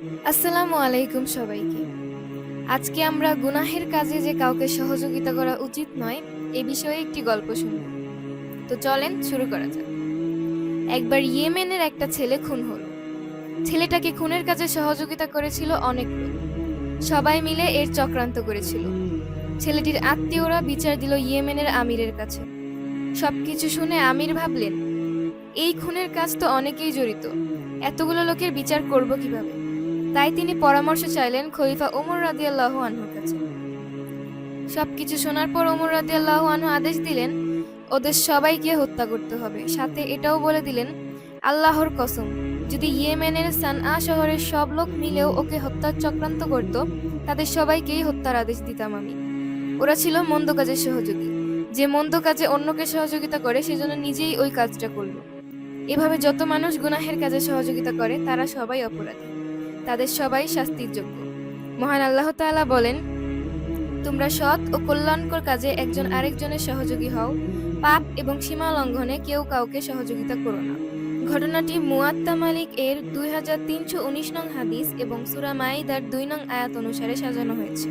আসসালামু আলাইকুম সবাইকে। আজকে আমরা গুনাহের কাজে যে কাউকে সহযোগিতা করা উচিত নয়, এ বিষয়ে একটি গল্প শুনব। তো চলেন শুরু করা যাক। একবার ইয়েমেনের একটা ছেলে খুন হলো। ছেলেটাকে খুনের কাজে সহযোগিতা করেছিল অনেক লোক। সবাই মিলে এর চক্রান্ত করেছিল। ছেলেটির আত্মীয়রা বিচার দিল ইয়েমেনের আমিরের কাছে। সবকিছু শুনে আমির ভাবলেন, এই খুনের কাজ তো অনেকেই জড়িত। এতগুলো লোকের বিচার করব কীভাবে? তাই তিনি পরামর্শ চাইলেন খলিফা ওমর রাদিয়াল্লাহু আনহুর কাছে। সবকিছু শোনার পর ওমর রাদিয়াল্লাহু আনহু আদেশ দিলেন, ওদের সবাইকে হত্যা করতে হবে। সাথে এটাও বলে দিলেন, আল্লাহর কসম, যদি ইয়েমেনের সানআ শহরের সব লোক মিলেও ওকে হত্যার চক্রান্ত করত, তাদের সবাইকেই হত্যার আদেশ দিতাম আমি। ওরা ছিল মন্দ কাজের সহযোগী। যে মন্দ কাজে অন্যকে সহযোগিতা করে, সেজন্য নিজেই ওই কাজটা করল। এভাবে যত মানুষ গুনাহের কাজে সহযোগিতা করে, তারা সবাই অপরাধী। তাদের সবাই শাস্তির যোগ্য। মহান আল্লাহ তাআলা বলেন, তোমরা সৎ ও কল্যাণকর কাজে একজন আরেকজনের সহযোগী হও। পাপ এবং সীমা লঙ্ঘনে কেউ কাউকে সহযোগিতা করো না। ঘটনাটি মুয়াত্তা মালিক এর দুই হাজার তিনশো উনিশ নং হাদিস এবং সুরা মাইদার দুই নং আয়াত অনুসারে সাজানো হয়েছে।